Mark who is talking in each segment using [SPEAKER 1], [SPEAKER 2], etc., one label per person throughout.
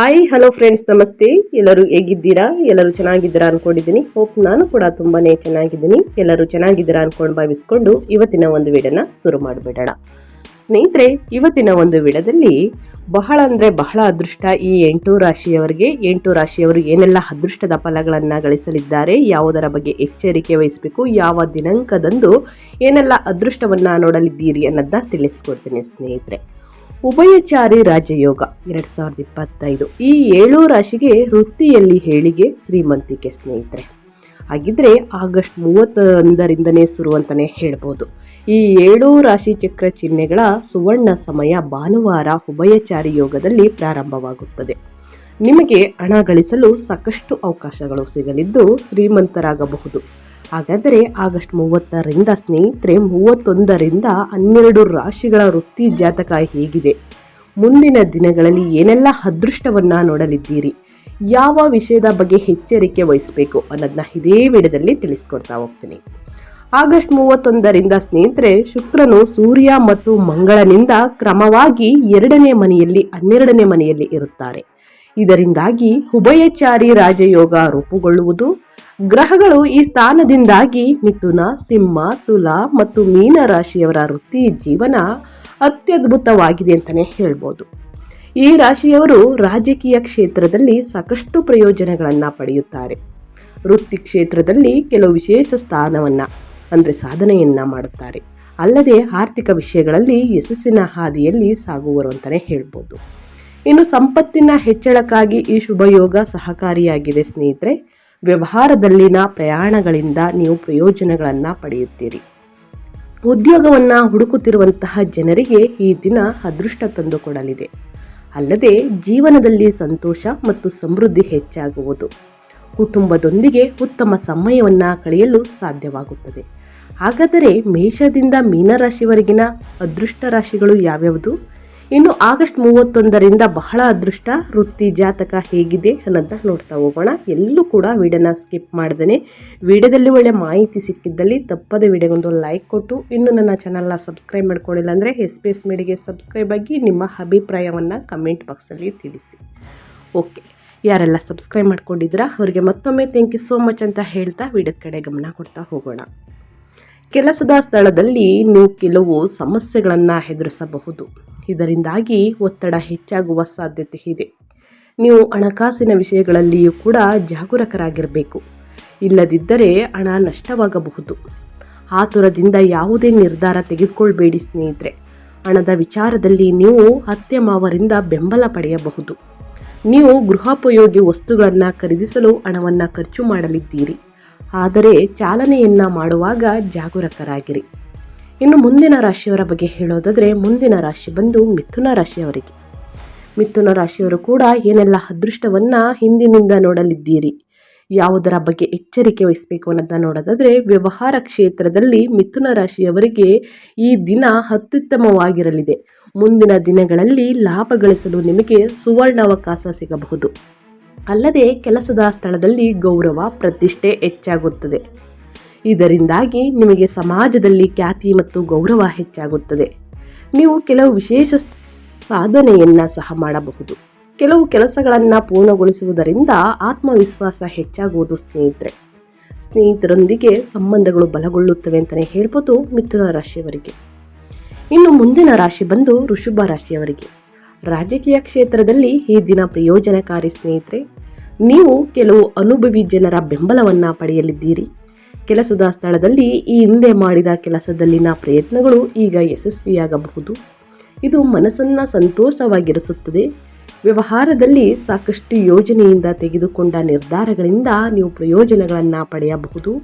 [SPEAKER 1] Hi hello friends ನಮಸ್ತೆ. ಎಲ್ಲರೂ ಹೇಗಿದ್ದೀರಾ? ಎಲ್ಲರೂ ಚೆನ್ನಾಗಿದ್ದೀರಾ ಅನ್ಕೊಂಡಿದ್ದೀನಿ. ಹೋಪ್ ನಾನು ಕೂಡ ತುಂಬಾನೇ ಚೆನ್ನಾಗಿದ್ದೀನಿ. ಎಲ್ಲರೂ ಚೆನ್ನಾಗಿದ್ದೀರಾ ಅನ್ಕೊಂಡು ಭಾವಿಸ್ಕೊಂಡು ಇವತ್ತಿನ ಒಂದು ವಿಡನ ಶುರು ಮಾಡಿಬಿಡೋಣ. ಸ್ನೇಹಿತರೆ, ಇವತ್ತಿನ ಒಂದು ವಿಡದಲ್ಲಿ ಬಹಳ ಅಂದರೆ ಬಹಳ ಅದೃಷ್ಟ ಈ ಎಂಟು ರಾಶಿಯವರಿಗೆ. ಎಂಟು ರಾಶಿಯವರು ಏನೆಲ್ಲ ಅದೃಷ್ಟದ ಫಲಗಳನ್ನು ಗಳಿಸಲಿದ್ದಾರೆ, ಯಾವುದರ ಬಗ್ಗೆ ಎಚ್ಚರಿಕೆ ವಹಿಸಬೇಕು, ಯಾವ ದಿನಾಂಕದಂದು ಏನೆಲ್ಲ ಅದೃಷ್ಟವನ್ನು ನೋಡಲಿದ್ದೀರಿ ಅನ್ನೋದನ್ನ ತಿಳಿಸ್ಕೊಡ್ತೀನಿ ಸ್ನೇಹಿತರೆ. ಉಭಯಚಾರಿ ರಾಜಯೋಗ ಎರಡ್ ಸಾವಿರದ ಇಪ್ಪತ್ತೈದು. ಈ ಏಳು ರಾಶಿಗೆ ವೃತ್ತಿಯಲ್ಲಿ ಹೇಳಿಗೆ ಶ್ರೀಮಂತಿಕೆ ಸ್ನೇಹಿತರೆ. ಹಾಗಿದ್ರೆ ಆಗಸ್ಟ್ ಮೂವತ್ತೊಂದರಿಂದನೇ ಶುರು ಅಂತಲೇ ಹೇಳ್ಬೋದು. ಈ ಏಳು ರಾಶಿ ಚಕ್ರ ಚಿಹ್ನೆಗಳ ಸುವರ್ಣ ಸಮಯ ಭಾನುವಾರ ಉಭಯಚಾರಿ ಯೋಗದಲ್ಲಿ ಪ್ರಾರಂಭವಾಗುತ್ತದೆ. ನಿಮಗೆ ಹಣ ಗಳಿಸಲು ಸಾಕಷ್ಟು ಅವಕಾಶಗಳು ಸಿಗಲಿದ್ದು ಶ್ರೀಮಂತರಾಗಬಹುದು. ಹಾಗಾದರೆ ಆಗಸ್ಟ್ ಮೂವತ್ತರಿಂದ ಸ್ನೇಹಿತರೆ, ಮೂವತ್ತೊಂದರಿಂದ ಹನ್ನೆರಡು ರಾಶಿಗಳ ವೃತ್ತಿ ಜಾತಕ ಹೇಗಿದೆ. ಮುಂದಿನ ದಿನಗಳಲ್ಲಿ ಏನೆಲ್ಲ ಅದೃಷ್ಟವನ್ನು ನೋಡಲಿದ್ದೀರಿ? ಯಾವ ವಿಷಯದ ಬಗ್ಗೆ ಎಚ್ಚರಿಕೆ ವಹಿಸಬೇಕು ಅನ್ನೋದನ್ನ ಇದೇ ವಿಡದಲ್ಲಿ ತಿಳಿಸ್ಕೊಡ್ತಾ ಹೋಗ್ತೀನಿ. ಆಗಸ್ಟ್ ಮೂವತ್ತೊಂದರಿಂದ ಸ್ನೇಹಿತರೆ, ಶುಕ್ರನು ಸೂರ್ಯ ಮತ್ತು ಮಂಗಳನಿಂದ ಕ್ರಮವಾಗಿ ಎರಡನೇ ಮನೆಯಲ್ಲಿ, ಹನ್ನೆರಡನೇ ಮನೆಯಲ್ಲಿ ಇರುತ್ತಾರೆ. ಇದರಿಂದಾಗಿ ಉಭಯಚಾರಿ ರಾಜಯೋಗ ರೂಪುಗೊಳ್ಳುವುದು ಗ್ರಹಗಳು ಈ ಸ್ಥಾನದಿಂದಾಗಿ ಮಿಥುನ, ಸಿಂಹ, ತುಲಾ ಮತ್ತು ಮೀನ ರಾಶಿಯವರ ವೃತ್ತಿ ಜೀವನ ಅತ್ಯದ್ಭುತವಾಗಿದೆ ಅಂತಲೇ ಹೇಳ್ಬೋದು. ಈ ರಾಶಿಯವರು ರಾಜಕೀಯ ಕ್ಷೇತ್ರದಲ್ಲಿ ಸಾಕಷ್ಟು ಪ್ರಯೋಜನಗಳನ್ನು ಪಡೆಯುತ್ತಾರೆ. ವೃತ್ತಿ ಕ್ಷೇತ್ರದಲ್ಲಿ ಕೆಲವು ವಿಶೇಷ ಸ್ಥಾನವನ್ನು, ಅಂದರೆ ಸಾಧನೆಯನ್ನು ಮಾಡುತ್ತಾರೆ. ಅಲ್ಲದೆ ಆರ್ಥಿಕ ವಿಷಯಗಳಲ್ಲಿ ಯಶಸ್ಸಿನ ಹಾದಿಯಲ್ಲಿ ಸಾಗುವರು ಅಂತಲೇ ಹೇಳ್ಬೋದು. ಇನ್ನು ಸಂಪತ್ತಿನ ಹೆಚ್ಚಳಕ್ಕಾಗಿ ಈ ಶುಭಯೋಗ ಸಹಕಾರಿಯಾಗಿದೆ ಸ್ನೇಹಿತರೆ. ವ್ಯವಹಾರದಲ್ಲಿನ ಪ್ರಯಾಣಗಳಿಂದ ನೀವು ಪ್ರಯೋಜನಗಳನ್ನು ಪಡೆಯುತ್ತೀರಿ. ಉದ್ಯೋಗವನ್ನು ಹುಡುಕುತ್ತಿರುವಂತಹ ಜನರಿಗೆ ಈ ದಿನ ಅದೃಷ್ಟ ತಂದುಕೊಡಲಿದೆ ಅಲ್ಲದೆ ಜೀವನದಲ್ಲಿ ಸಂತೋಷ ಮತ್ತು ಸಮೃದ್ಧಿ ಹೆಚ್ಚಾಗುವುದು. ಕುಟುಂಬದೊಂದಿಗೆ ಉತ್ತಮ ಸಮಯವನ್ನು ಕಳೆಯಲು ಸಾಧ್ಯವಾಗುತ್ತದೆ. ಹಾಗಾದರೆ ಮೇಷದಿಂದ ಮೀನರಾಶಿವರೆಗಿನ ಅದೃಷ್ಟ ರಾಶಿಗಳು ಯಾವ್ಯಾವುದು? ಇನ್ನು ಆಗಸ್ಟ್ ಮೂವತ್ತೊಂದರಿಂದ ಬಹಳ ಅದೃಷ್ಟ. ವೃತ್ತಿ ಜಾತಕ ಹೇಗಿದೆ ಅನ್ನೋದನ್ನ ನೋಡ್ತಾ ಹೋಗೋಣ. ಎಲ್ಲೂ ಕೂಡ ವಿಡಿಯೋನ ಸ್ಕಿಪ್ ಮಾಡ್ದೇ ವಿಡಿಯೋದಲ್ಲಿ ಒಳ್ಳೆ ಮಾಹಿತಿ ಸಿಕ್ಕಿದ್ದಲ್ಲಿ ತಪ್ಪದೆ ವಿಡಿಯೋಗೊಂದು ಲೈಕ್ ಕೊಟ್ಟು. ಇನ್ನು ನನ್ನ ಚಾನಲ್ನ ಸಬ್ಸ್ಕ್ರೈಬ್ ಮಾಡ್ಕೊಂಡಿಲ್ಲ ಅಂದರೆ ಎಸ್ ಪಿ ಎಸ್ ಮೀಡಿಗೆ ಸಬ್ಸ್ಕ್ರೈಬ್ ಆಗಿ ನಿಮ್ಮ ಅಭಿಪ್ರಾಯವನ್ನು ಕಮೆಂಟ್ ಬಾಕ್ಸಲ್ಲಿ ತಿಳಿಸಿ. ಓಕೆ ಯಾರೆಲ್ಲ ಸಬ್ಸ್ಕ್ರೈಬ್ ಮಾಡ್ಕೊಂಡಿದ್ದೀರಾ, ಅವರಿಗೆ ಮತ್ತೊಮ್ಮೆ ಥ್ಯಾಂಕ್ ಯು ಸೋ ಮಚ್ ಅಂತ ಹೇಳ್ತಾ ವಿಡಿಯೋದ ಕಡೆ ಗಮನ ಕೊಡ್ತಾ ಹೋಗೋಣ. ಕೆಲಸದ ಸ್ಥಳದಲ್ಲಿ ನೀವು ಕೆಲವು ಸಮಸ್ಯೆಗಳನ್ನು ಎದುರಿಸಬಹುದು. ಇದರಿಂದಾಗಿ ಒತ್ತಡ ಹೆಚ್ಚಾಗುವ ಸಾಧ್ಯತೆ ಇದೆ. ನೀವು ಹಣಕಾಸಿನ ವಿಷಯಗಳಲ್ಲಿಯೂ ಕೂಡ ಜಾಗರೂಕರಾಗಿರಬೇಕು. ಇಲ್ಲದಿದ್ದರೆ ಹಣ ನಷ್ಟವಾಗಬಹುದು. ಆತುರದಿಂದ ಯಾವುದೇ ನಿರ್ಧಾರ ತೆಗೆದುಕೊಳ್ಬೇಡಿ ಸ್ನೇಹಿತರೆ. ಹಣದ ವಿಚಾರದಲ್ಲಿ ನೀವು ಅತ್ತೆ ಮಾವರಿಂದ ಬೆಂಬಲ ಪಡೆಯಬಹುದು. ನೀವು ಗೃಹೋಪಯೋಗಿ ವಸ್ತುಗಳನ್ನು ಖರೀದಿಸಲು ಹಣವನ್ನು ಖರ್ಚು ಮಾಡಲಿದ್ದೀರಿ. ಆದರೆ ಚಾಲನೆಯನ್ನು ಮಾಡುವಾಗ ಜಾಗರೂಕರಾಗಿರಿ. ಇನ್ನು ಮುಂದಿನ ರಾಶಿಯವರ ಬಗ್ಗೆ ಹೇಳೋದಾದರೆ ಮುಂದಿನ ರಾಶಿ ಬಂದು ಮಿಥುನ ರಾಶಿಯವರಿಗೆ. ಮಿಥುನ ರಾಶಿಯವರು ಕೂಡ ಏನೆಲ್ಲ ಅದೃಷ್ಟವನ್ನು ಹಿಂದಿನಿಂದ ನೋಡಲಿದ್ದೀರಿ? ಯಾವುದರ ಬಗ್ಗೆ ಎಚ್ಚರಿಕೆ ವಹಿಸಬೇಕು ಅನ್ನೋದನ್ನ ನೋಡೋದಾದರೆ ವ್ಯವಹಾರ ಕ್ಷೇತ್ರದಲ್ಲಿ ಮಿಥುನ ರಾಶಿಯವರಿಗೆ ಈ ದಿನ ಅತ್ಯುತ್ತಮವಾಗಿರಲಿದೆ. ಮುಂದಿನ ದಿನಗಳಲ್ಲಿ ಲಾಭ ಗಳಿಸಲು ನಿಮಗೆ ಸುವರ್ಣಾವಕಾಶ ಸಿಗಬಹುದು. ಅಲ್ಲದೆ ಕೆಲಸದ ಸ್ಥಳದಲ್ಲಿ ಗೌರವ, ಪ್ರತಿಷ್ಠೆ ಹೆಚ್ಚಾಗುತ್ತದೆ. ಇದರಿಂದಾಗಿ ನಿಮಗೆ ಸಮಾಜದಲ್ಲಿ ಖ್ಯಾತಿ ಮತ್ತು ಗೌರವ ಹೆಚ್ಚಾಗುತ್ತದೆ. ನೀವು ಕೆಲವು ವಿಶೇಷ ಸಾಧನೆಯನ್ನು ಸಹ ಮಾಡಬಹುದು. ಕೆಲವು ಕೆಲಸಗಳನ್ನು ಪೂರ್ಣಗೊಳಿಸುವುದರಿಂದ ಆತ್ಮವಿಶ್ವಾಸ ಹೆಚ್ಚಾಗುವುದು ಸ್ನೇಹಿತರೆ. ಸ್ನೇಹಿತರೊಂದಿಗೆ ಸಂಬಂಧಗಳು ಬಲಗೊಳ್ಳುತ್ತವೆ ಅಂತಲೇ ಹೇಳ್ಬೋದು ಮಿಥುನ ರಾಶಿಯವರಿಗೆ. ಇನ್ನು ಮುಂದಿನ ರಾಶಿ ಬಂದು ಋಷಭ ರಾಶಿಯವರಿಗೆ. ರಾಜಕೀಯ ಕ್ಷೇತ್ರದಲ್ಲಿ ಈ ದಿನ ಪ್ರಯೋಜನಕಾರಿ ಸ್ನೇಹಿತರೆ. ನೀವು ಕೆಲವು ಅನುಭವಿ ಜನರ ಬೆಂಬಲವನ್ನು ಪಡೆಯಲಿದ್ದೀರಿ. ಕೆಲಸದ ಸ್ಥಳದಲ್ಲಿ ಈ ಹಿಂದೆ ಮಾಡಿದ ಕೆಲಸದಲ್ಲಿನ ಪ್ರಯತ್ನಗಳು ಈಗ ಯಶಸ್ವಿಯಾಗಬಹುದು. ಇದು ಮನಸ್ಸನ್ನು ಸಂತೋಷವಾಗಿರಿಸುತ್ತದೆ. ವ್ಯವಹಾರದಲ್ಲಿ ಸಾಕಷ್ಟು ಯೋಜನೆಯಿಂದ ತೆಗೆದುಕೊಂಡ ನಿರ್ಧಾರಗಳಿಂದ ನೀವು ಪ್ರಯೋಜನಗಳನ್ನು ಪಡೆಯಬಹುದು.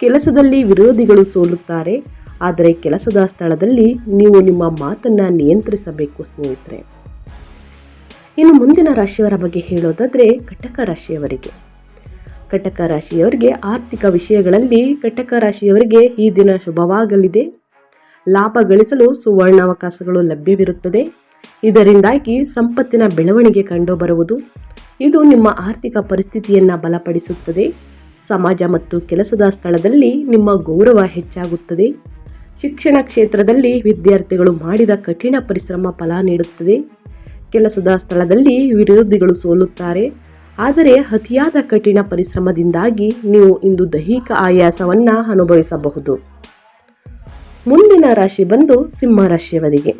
[SPEAKER 1] ಕೆಲಸದಲ್ಲಿ ವಿರೋಧಿಗಳು ಸೋಲುತ್ತಾರೆ. ಆದರೆ ಕೆಲಸದ ಸ್ಥಳದಲ್ಲಿ ನೀವು ನಿಮ್ಮ ಮಾತನ್ನು ನಿಯಂತ್ರಿಸಬೇಕು ಸ್ನೇಹಿತರೆ. ಇನ್ನು ಮುಂದಿನ ರಾಶಿಯವರ ಬಗ್ಗೆ ಹೇಳೋದಾದರೆ ಕಟಕ ರಾಶಿಯವರಿಗೆ. ಕಟಕ ರಾಶಿಯವರಿಗೆ ಆರ್ಥಿಕ ವಿಷಯಗಳಲ್ಲಿ ಕಟಕ ರಾಶಿಯವರಿಗೆ ಈ ದಿನ ಶುಭವಾಗಲಿದೆ. ಲಾಭ ಗಳಿಸಲು ಸುವರ್ಣಾವಕಾಶಗಳು ಲಭ್ಯವಿರುತ್ತದೆ. ಇದರಿಂದಾಗಿ ಸಂಪತ್ತಿನ ಬೆಳವಣಿಗೆ ಕಂಡುಬರುವುದು. ಇದು ನಿಮ್ಮ ಆರ್ಥಿಕ ಪರಿಸ್ಥಿತಿಯನ್ನು ಬಲಪಡಿಸುತ್ತದೆ. ಸಮಾಜ ಮತ್ತು ಕೆಲಸದ ಸ್ಥಳದಲ್ಲಿ ನಿಮ್ಮ ಗೌರವ ಹೆಚ್ಚಾಗುತ್ತದೆ. ಶಿಕ್ಷಣ ಕ್ಷೇತ್ರದಲ್ಲಿ ವಿದ್ಯಾರ್ಥಿಗಳು ಮಾಡಿದ ಕಠಿಣ ಪರಿಶ್ರಮ ಫಲ ನೀಡುತ್ತದೆ. ಕೆಲಸದ ಸ್ಥಳದಲ್ಲಿ ವಿರೋಧಿಗಳು ಸೋಲುತ್ತಾರೆ. ಆದರೆ ಅತಿಯಾದ ಕಠಿಣ ಪರಿಶ್ರಮದಿಂದಾಗಿ ನೀವು ಇಂದು ದೈಹಿಕ ಆಯಾಸವನ್ನು ಅನುಭವಿಸಬಹುದು. ಮುಂದಿನ ರಾಶಿ ಬಂದು ಸಿಂಹರಾಶಿಯವರಿಗೆ ಸಿಂಹರಾಶಿಯವರಿಗೆ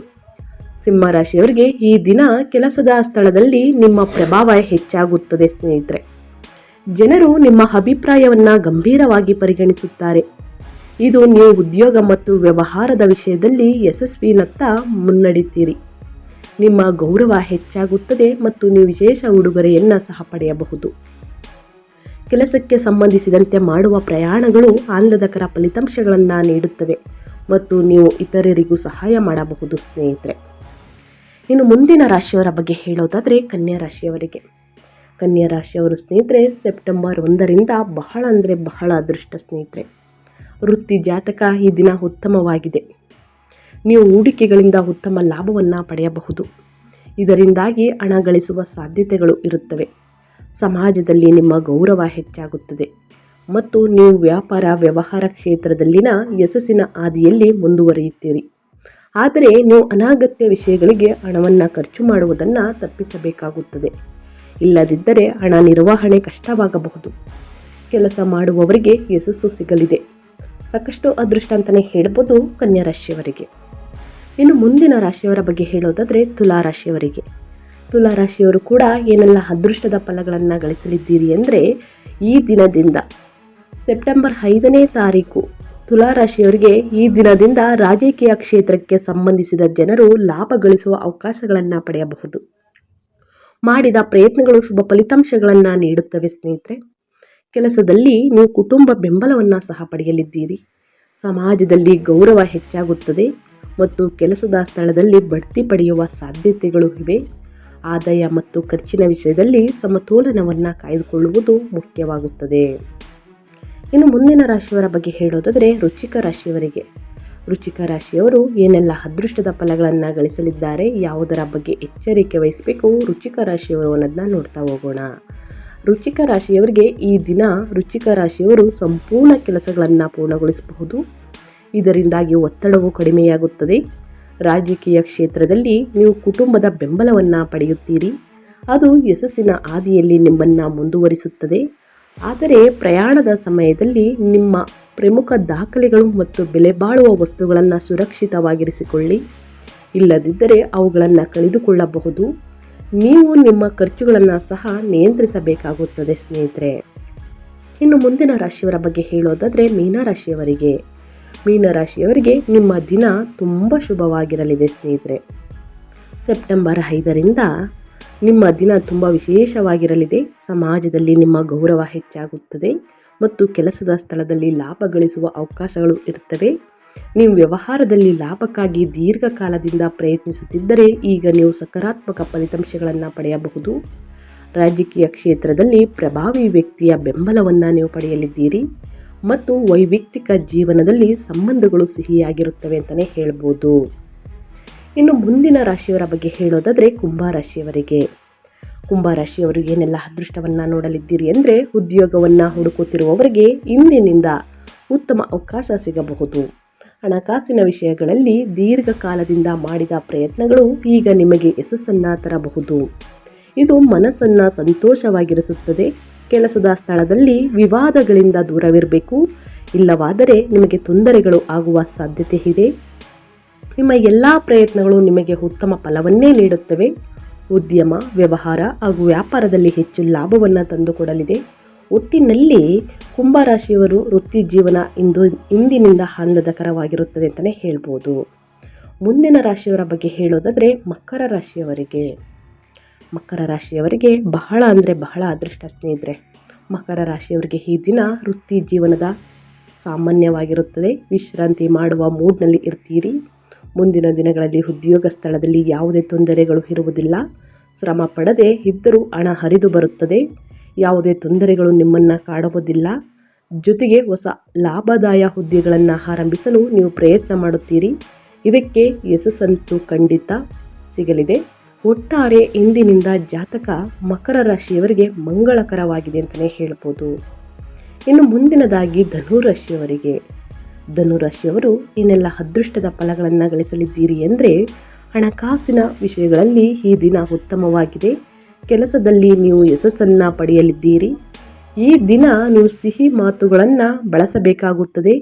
[SPEAKER 1] ಸಿಂಹ ರಾಶಿಯವರಿಗೆ ಈ ದಿನ ಕೆಲಸದ ಸ್ಥಳದಲ್ಲಿ ನಿಮ್ಮ ಪ್ರಭಾವ ಹೆಚ್ಚಾಗುತ್ತದೆ ಸ್ನೇಹಿತರೆ. ಜನರು ನಿಮ್ಮ ಅಭಿಪ್ರಾಯವನ್ನು ಗಂಭೀರವಾಗಿ ಪರಿಗಣಿಸುತ್ತಾರೆ. ಇದು ನೀವು ಉದ್ಯೋಗ ಮತ್ತು ವ್ಯವಹಾರದ ವಿಷಯದಲ್ಲಿ ಯಶಸ್ವಿನತ್ತ ಮುನ್ನಡೆಯುತ್ತೀರಿ. ನಿಮ್ಮ ಗೌರವ ಹೆಚ್ಚಾಗುತ್ತದೆ ಮತ್ತು ನೀವು ವಿಶೇಷ ಉಡುಗೊರೆಯನ್ನು ಸಹ ಪಡೆಯಬಹುದು. ಕೆಲಸಕ್ಕೆ ಸಂಬಂಧಿಸಿದಂತೆ ಮಾಡುವ ಪ್ರಯಾಣಗಳು ಆಹ್ಲಾದಕರ ಫಲಿತಾಂಶಗಳನ್ನು ನೀಡುತ್ತವೆ ಮತ್ತು ನೀವು ಇತರರಿಗೂ ಸಹಾಯ ಮಾಡಬಹುದು, ಸ್ನೇಹಿತರೆ. ಇನ್ನು ಮುಂದಿನ ರಾಶಿಯವರ ಬಗ್ಗೆ ಹೇಳೋದಾದರೆ ಕನ್ಯಾ ರಾಶಿಯವರಿಗೆ. ಕನ್ಯಾ ರಾಶಿಯವರು ಸ್ನೇಹಿತರೆ, ಸೆಪ್ಟೆಂಬರ್ ಒಂದರಿಂದ ಬಹಳ ಅಂದರೆ ಬಹಳ ಅದೃಷ್ಟ ಸ್ನೇಹಿತರೆ. ವೃತ್ತಿ ಜಾತಕ ಈ ದಿನ ಉತ್ತಮವಾಗಿದೆ. ನೀವು ಹೂಡಿಕೆಗಳಿಂದ ಉತ್ತಮ ಲಾಭವನ್ನು ಪಡೆಯಬಹುದು. ಇದರಿಂದಾಗಿ ಹಣ ಗಳಿಸುವ ಸಾಧ್ಯತೆಗಳು ಇರುತ್ತವೆ. ಸಮಾಜದಲ್ಲಿ ನಿಮ್ಮ ಗೌರವ ಹೆಚ್ಚಾಗುತ್ತದೆ. ಮತ್ತು ನೀವು ವ್ಯಾಪಾರ ವ್ಯವಹಾರ ಕ್ಷೇತ್ರದಲ್ಲಿನ ಯಶಸ್ಸಿನ ಹಾದಿಯಲ್ಲಿ ಮುಂದುವರಿಯುತ್ತೀರಿ. ಆದರೆ ನೀವು ಅನಾಗತ್ಯ ವಿಷಯಗಳಿಗೆ ಹಣವನ್ನು ಖರ್ಚು ಮಾಡುವುದನ್ನು ತಪ್ಪಿಸಬೇಕಾಗುತ್ತದೆ. ಇಲ್ಲದಿದ್ದರೆ ಹಣ ನಿರ್ವಹಣೆ ಕಷ್ಟವಾಗಬಹುದು. ಕೆಲಸ ಮಾಡುವವರಿಗೆ ಯಶಸ್ಸು ಸಿಗಲಿದೆ. ಸಾಕಷ್ಟು ಅದೃಷ್ಟ ಅಂತಲೇ ಹೇಳ್ಬೋದು ಕನ್ಯಾ ರಾಶಿಯವರಿಗೆ. ಇನ್ನು ಮುಂದಿನ ರಾಶಿಯವರ ಬಗ್ಗೆ ಹೇಳೋದಾದರೆ ತುಲಾ ರಾಶಿಯವರಿಗೆ. ತುಲಾ ರಾಶಿಯವರು ಕೂಡ ಏನೆಲ್ಲ ಅದೃಷ್ಟದ ಫಲಗಳನ್ನು ಗಳಿಸಲಿದ್ದೀರಿ ಅಂದರೆ ಈ ದಿನದಿಂದ ಸೆಪ್ಟೆಂಬರ್ ಐದನೇ ತಾರೀಕು ತುಲಾ ರಾಶಿಯವರಿಗೆ ಈ ದಿನದಿಂದ ರಾಜಕೀಯ ಕ್ಷೇತ್ರಕ್ಕೆ ಸಂಬಂಧಿಸಿದ ಜನರು ಲಾಭ ಗಳಿಸುವ ಅವಕಾಶಗಳನ್ನು ಪಡೆಯಬಹುದು. ಮಾಡಿದ ಪ್ರಯತ್ನಗಳು ಶುಭ ಫಲಿತಾಂಶಗಳನ್ನು ನೀಡುತ್ತವೆ ಸ್ನೇಹಿತರೆ. ಕೆಲಸದಲ್ಲಿ ನೀವು ಕುಟುಂಬ ಬೆಂಬಲವನ್ನು ಸಹ ಪಡೆಯಲಿದ್ದೀರಿ. ಸಮಾಜದಲ್ಲಿ ಗೌರವ ಹೆಚ್ಚಾಗುತ್ತದೆ. ಮತ್ತು ಕೆಲಸದ ಸ್ಥಳದಲ್ಲಿ ಬಡ್ತಿ ಪಡೆಯುವ ಸಾಧ್ಯತೆಗಳು ಇವೆ. ಆದಾಯ ಮತ್ತು ಖರ್ಚಿನ ವಿಷಯದಲ್ಲಿ ಸಮತೋಲನವನ್ನು ಕಾಯ್ದುಕೊಳ್ಳುವುದು ಮುಖ್ಯವಾಗುತ್ತದೆ. ಇನ್ನು ಮುಂದಿನ ರಾಶಿಯವರ ಬಗ್ಗೆ ಹೇಳೋದಾದರೆ ರುಚಿಕ ರಾಶಿಯವರಿಗೆ. ರುಚಿಕ ರಾಶಿಯವರು ಏನೆಲ್ಲ ಅದೃಷ್ಟದ ಫಲಗಳನ್ನು ಗಳಿಸಲಿದ್ದಾರೆ, ಯಾವುದರ ಬಗ್ಗೆ ಎಚ್ಚರಿಕೆ ವಹಿಸಬೇಕು ರುಚಿಕ ರಾಶಿಯವರು ಅನ್ನೋದನ್ನ ನೋಡ್ತಾ ಹೋಗೋಣ. ರುಚಿಕ ರಾಶಿಯವರಿಗೆ ಈ ದಿನ ರುಚಿಕ ರಾಶಿಯವರು ಸಂಪೂರ್ಣ ಕೆಲಸಗಳನ್ನು ಪೂರ್ಣಗೊಳಿಸಬಹುದು. ಇದರಿಂದಾಗಿ ಒತ್ತಡವು ಕಡಿಮೆಯಾಗುತ್ತದೆ. ರಾಜಕೀಯ ಕ್ಷೇತ್ರದಲ್ಲಿ ನೀವು ಕುಟುಂಬದ ಬೆಂಬಲವನ್ನು ಪಡೆಯುತ್ತೀರಿ. ಅದು ಯಶಸ್ಸಿನ ಹಾದಿಯಲ್ಲಿ ನಿಮ್ಮನ್ನು ಮುಂದುವರಿಸುತ್ತದೆ. ಆದರೆ ಪ್ರಯಾಣದ ಸಮಯದಲ್ಲಿ ನಿಮ್ಮ ಪ್ರಮುಖ ದಾಖಲೆಗಳು ಮತ್ತು ಬೆಲೆಬಾಳುವ ವಸ್ತುಗಳನ್ನು ಸುರಕ್ಷಿತವಾಗಿರಿಸಿಕೊಳ್ಳಿ. ಇಲ್ಲದಿದ್ದರೆ ಅವುಗಳನ್ನು ಕಳೆದುಕೊಳ್ಳಬಹುದು. ನೀವು ನಿಮ್ಮ ಖರ್ಚುಗಳನ್ನು ಸಹ ನಿಯಂತ್ರಿಸಬೇಕಾಗುತ್ತದೆ ಸ್ನೇಹಿತರೆ. ಇನ್ನು ಮುಂದಿನ ರಾಶಿಯವರ ಬಗ್ಗೆ ಹೇಳೋದಾದರೆ ಮೀನರಾಶಿಯವರಿಗೆ. ಮೀನರಾಶಿಯವರಿಗೆ ನಿಮ್ಮ ದಿನ ತುಂಬ ಶುಭವಾಗಿರಲಿದೆ ಸ್ನೇಹಿತರೆ. ಸೆಪ್ಟೆಂಬರ್ ಐದರಿಂದ ನಿಮ್ಮ ದಿನ ತುಂಬ ವಿಶೇಷವಾಗಿರಲಿದೆ. ಸಮಾಜದಲ್ಲಿ ನಿಮ್ಮ ಗೌರವ ಹೆಚ್ಚಾಗುತ್ತದೆ ಮತ್ತು ಕೆಲಸದ ಸ್ಥಳದಲ್ಲಿ ಲಾಭ ಗಳಿಸುವ ಅವಕಾಶಗಳು ಇರುತ್ತವೆ. ನೀವು ವ್ಯವಹಾರದಲ್ಲಿ ಲಾಭಕ್ಕಾಗಿ ದೀರ್ಘಕಾಲದಿಂದ ಪ್ರಯತ್ನಿಸುತ್ತಿದ್ದರೆ ಈಗ ನೀವು ಸಕಾರಾತ್ಮಕ ಫಲಿತಾಂಶಗಳನ್ನು ಪಡೆಯಬಹುದು. ರಾಜಕೀಯ ಕ್ಷೇತ್ರದಲ್ಲಿ ಪ್ರಭಾವಿ ವ್ಯಕ್ತಿಯ ಬೆಂಬಲವನ್ನು ನೀವು ಪಡೆಯಲಿದ್ದೀರಿ. ಮತ್ತು ವೈಯಕ್ತಿಕ ಜೀವನದಲ್ಲಿ ಸಂಬಂಧಗಳು ಸಿಹಿಯಾಗಿರುತ್ತವೆ ಅಂತಲೇ ಹೇಳ್ಬೋದು. ಇನ್ನು ಮುಂದಿನ ರಾಶಿಯವರ ಬಗ್ಗೆ ಹೇಳೋದಾದರೆ ಕುಂಭರಾಶಿಯವರಿಗೆ ಕುಂಭರಾಶಿಯವರು ಏನೆಲ್ಲ ಅದೃಷ್ಟವನ್ನು ನೋಡಲಿದ್ದೀರಿ ಅಂದರೆ ಉದ್ಯೋಗವನ್ನು ಹುಡುಕುತ್ತಿರುವವರಿಗೆ ಇಂದಿನಿಂದ ಉತ್ತಮ ಅವಕಾಶ ಸಿಗಬಹುದು. ಹಣಕಾಸಿನ ವಿಷಯಗಳಲ್ಲಿ ದೀರ್ಘಕಾಲದಿಂದ ಮಾಡಿದ ಪ್ರಯತ್ನಗಳು ಈಗ ನಿಮಗೆ ಯಶಸ್ಸನ್ನು ತರಬಹುದು. ಇದು ಮನಸ್ಸನ್ನು ಸಂತೋಷವಾಗಿರಿಸುತ್ತದೆ ಕೆಲಸದ ಸ್ಥಳದಲ್ಲಿ ವಿವಾದಗಳಿಂದ ದೂರವಿರಬೇಕು. ಇಲ್ಲವಾದರೆ ನಿಮಗೆ ತೊಂದರೆಗಳು ಆಗುವ ಸಾಧ್ಯತೆ ಇದೆ. ನಿಮ್ಮ ಎಲ್ಲ ಪ್ರಯತ್ನಗಳು ನಿಮಗೆ ಉತ್ತಮ ಫಲವನ್ನೇ ನೀಡುತ್ತವೆ. ಉದ್ಯಮ, ವ್ಯವಹಾರ ಹಾಗೂ ವ್ಯಾಪಾರದಲ್ಲಿ ಹೆಚ್ಚು ಲಾಭವನ್ನು ತಂದುಕೊಡಲಿದೆ. ಒಟ್ಟಿನಲ್ಲಿ ಕುಂಭರಾಶಿಯವರು ವೃತ್ತಿ ಜೀವನ ಇಂದು ಇಂದಿನಿಂದ ಆನಂದಕರವಾಗಿರುತ್ತದೆ ಅಂತಲೇ ಹೇಳ್ಬೋದು. ಮುಂದಿನ ರಾಶಿಯವರ ಬಗ್ಗೆ ಹೇಳೋದಾದರೆ ಮಕರ ರಾಶಿಯವರಿಗೆ. ಮಕರ ರಾಶಿಯವರಿಗೆ ಬಹಳ ಅಂದರೆ ಬಹಳ ಅದೃಷ್ಟ ಸ್ನೇಹಿತರೆ. ಮಕರ ರಾಶಿಯವರಿಗೆ ಈ ದಿನ ವೃತ್ತಿ ಜೀವನದ ಸಾಮಾನ್ಯವಾಗಿರುತ್ತದೆ. ವಿಶ್ರಾಂತಿ ಮಾಡುವ ಮೂಡ್ನಲ್ಲಿ ಇರ್ತೀರಿ. ಮುಂದಿನ ದಿನಗಳಲ್ಲಿ ಉದ್ಯೋಗ ಸ್ಥಳದಲ್ಲಿ ಯಾವುದೇ ತೊಂದರೆಗಳು ಇರುವುದಿಲ್ಲ. ಶ್ರಮ ಪಡದೆ ಇದ್ದರೂ ಹಣ ಹರಿದು ಬರುತ್ತದೆ. ಯಾವುದೇ ತೊಂದರೆಗಳು ನಿಮ್ಮನ್ನು ಕಾಡುವುದಿಲ್ಲ. ಜೊತೆಗೆ ಹೊಸ ಲಾಭದಾಯ ಹುದ್ದೆಗಳನ್ನು ಆರಂಭಿಸಲು ನೀವು ಪ್ರಯತ್ನ ಮಾಡುತ್ತೀರಿ. ಇದಕ್ಕೆ ಯಶಸ್ಸಂತೂ ಖಂಡಿತ ಸಿಗಲಿದೆ. ಒಟ್ಟಾರೆ ಇಂದಿನಿಂದ ಜಾತಕ ಮಕರ ರಾಶಿಯವರಿಗೆ ಮಂಗಳಕರವಾಗಿದೆ ಅಂತಲೇ ಹೇಳ್ಬೋದು. ಇನ್ನು ಮುಂದಿನದಾಗಿ ಧನು ರಾಶಿಯವರಿಗೆ. ಧನುರಾಶಿಯವರು ಏನೆಲ್ಲ ಅದೃಷ್ಟದ ಫಲಗಳನ್ನು ಗಳಿಸಲಿದ್ದೀರಿ ಅಂದರೆ ಹಣಕಾಸಿನ ವಿಷಯಗಳಲ್ಲಿ ಈ ದಿನ ಉತ್ತಮವಾಗಿದೆ. ಕೆಲಸದಲ್ಲಿ ನೀವು ಯಶಸ್ಸನ್ನು ಪಡೆಯಲಿದ್ದೀರಿ. ಈ ದಿನ ನೀವು ಸಿಹಿ ಮಾತುಗಳನ್ನು ಬಳಸಬೇಕಾಗುತ್ತದೆ.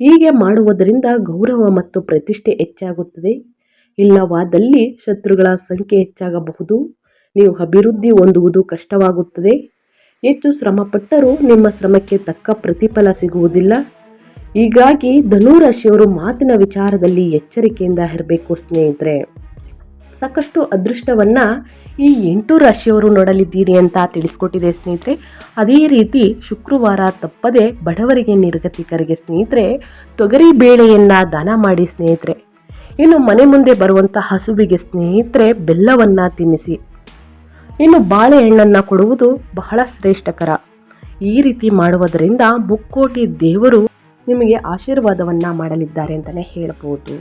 [SPEAKER 1] ಹೀಗೆ ಮಾಡುವುದರಿಂದ ಗೌರವ ಮತ್ತು ಪ್ರತಿಷ್ಠೆ ಹೆಚ್ಚಾಗುತ್ತದೆ. ಇಲ್ಲವಾದಲ್ಲಿ ಶತ್ರುಗಳ ಸಂಖ್ಯೆ ಹೆಚ್ಚಾಗಬಹುದು. ನೀವು ಅಭಿವೃದ್ಧಿ ಹೊಂದುವುದು ಕಷ್ಟವಾಗುತ್ತದೆ. ಹೆಚ್ಚು ಶ್ರಮಪಟ್ಟರೂ ನಿಮ್ಮ ಶ್ರಮಕ್ಕೆ ತಕ್ಕ ಪ್ರತಿಫಲ ಸಿಗುವುದಿಲ್ಲ. ಹೀಗಾಗಿ ಧನುರಾಶಿಯವರು ಮಾತಿನ ವಿಚಾರದಲ್ಲಿ ಎಚ್ಚರಿಕೆಯಿಂದ ಇರಬೇಕು ಸ್ನೇಹಿತರೆ. ಸಾಕಷ್ಟು ಅದೃಷ್ಟವನ್ನು ಈ ಎಂಟು ರಾಶಿಯವರು ನೋಡಲಿದ್ದೀರಿ ಅಂತ ತಿಳಿಸ್ಕೊಟ್ಟಿದೆ ಸ್ನೇಹಿತರೆ. ಅದೇ ರೀತಿ ಶುಕ್ರವಾರ ತಪ್ಪದೆ ಬಡವರಿಗೆ ನಿರ್ಗತಿಕರಿಗೆ ಸ್ನೇಹಿತರೆ ತೊಗರಿ ಬೇಳೆಯನ್ನು ದಾನ ಮಾಡಿ ಸ್ನೇಹಿತರೆ. ಇನ್ನು ಮನೆ ಮುಂದೆ ಬರುವಂಥ ಹಸುವಿಗೆ ಸ್ನೇಹಿತರೆ ಬೆಲ್ಲವನ್ನು ತಿನ್ನಿಸಿ. ಇನ್ನು ಬಾಳೆಹಣ್ಣನ್ನು ಕೊಡುವುದು ಬಹಳ ಶ್ರೇಷ್ಠಕರ. ಈ ರೀತಿ ಮಾಡುವುದರಿಂದ ಮುಕ್ಕೋಟಿ ದೇವರು ನಿಮಗೆ ಆಶೀರ್ವಾದವನ್ನು ಮಾಡಲಿದ್ದಾರೆ ಅಂತಲೇ ಹೇಳಬಹುದು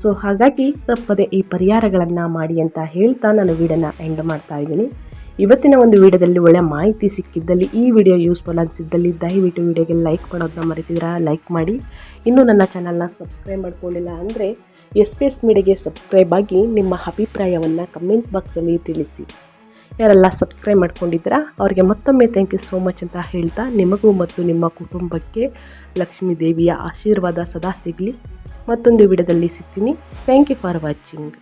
[SPEAKER 1] ಸೊ ಹಾಗಾಗಿ ತಪ್ಪದೆ ಈ ಪರಿಹಾರಗಳನ್ನು ಮಾಡಿ ಅಂತ ಹೇಳ್ತಾ ನಾನು ವಿಡಿಯೋನ ಎಂಡ್ ಮಾಡ್ತಾ ಇದ್ದೀನಿ. ಇವತ್ತಿನ ಒಂದು ವಿಡಿಯೋದಲ್ಲಿ ಒಳ್ಳೆ ಮಾಹಿತಿ ಸಿಕ್ಕಿದ್ದಲ್ಲಿ, ಈ ವಿಡಿಯೋ ಯೂಸ್ಫುಲ್ ಅನಿಸಿದ್ದಲ್ಲಿ ದಯವಿಟ್ಟು ವಿಡಿಯೋಗೆ ಲೈಕ್ ಮಾಡೋದನ್ನ ಮರೆತಿದ್ರೆ ಲೈಕ್ ಮಾಡಿ. ಇನ್ನೂ ನನ್ನ ಚಾನಲ್ನ ಸಬ್ಸ್ಕ್ರೈಬ್ ಮಾಡ್ಕೊಂಡಿಲ್ಲ ಅಂದರೆ ಎಸ್ ಪಿ ಎಸ್ ಮೀಡಿಯಾಗೆ ಸಬ್ಸ್ಕ್ರೈಬ್ ಆಗಿ ನಿಮ್ಮ ಅಭಿಪ್ರಾಯವನ್ನು ಕಮೆಂಟ್ ಬಾಕ್ಸಲ್ಲಿ ತಿಳಿಸಿ. ಯಾರೆಲ್ಲ ಸಬ್ಸ್ಕ್ರೈಬ್ ಮಾಡ್ಕೊಂಡಿದ್ದೀರಾ, ಅವರಿಗೆ ಮತ್ತೊಮ್ಮೆ ಥ್ಯಾಂಕ್ ಯು ಸೋ ಮಚ್ ಅಂತ ಹೇಳ್ತಾ ನಿಮಗೂ ಮತ್ತು ನಿಮ್ಮ ಕುಟುಂಬಕ್ಕೆ ಲಕ್ಷ್ಮೀ ದೇವಿಯ ಆಶೀರ್ವಾದ ಸದಾ ಸಿಗಲಿ. ಮತ್ತೊಂದು ವಿಡಿಯೋದಲ್ಲಿ ಸಿಗ್ತೀನಿ. Thank you for watching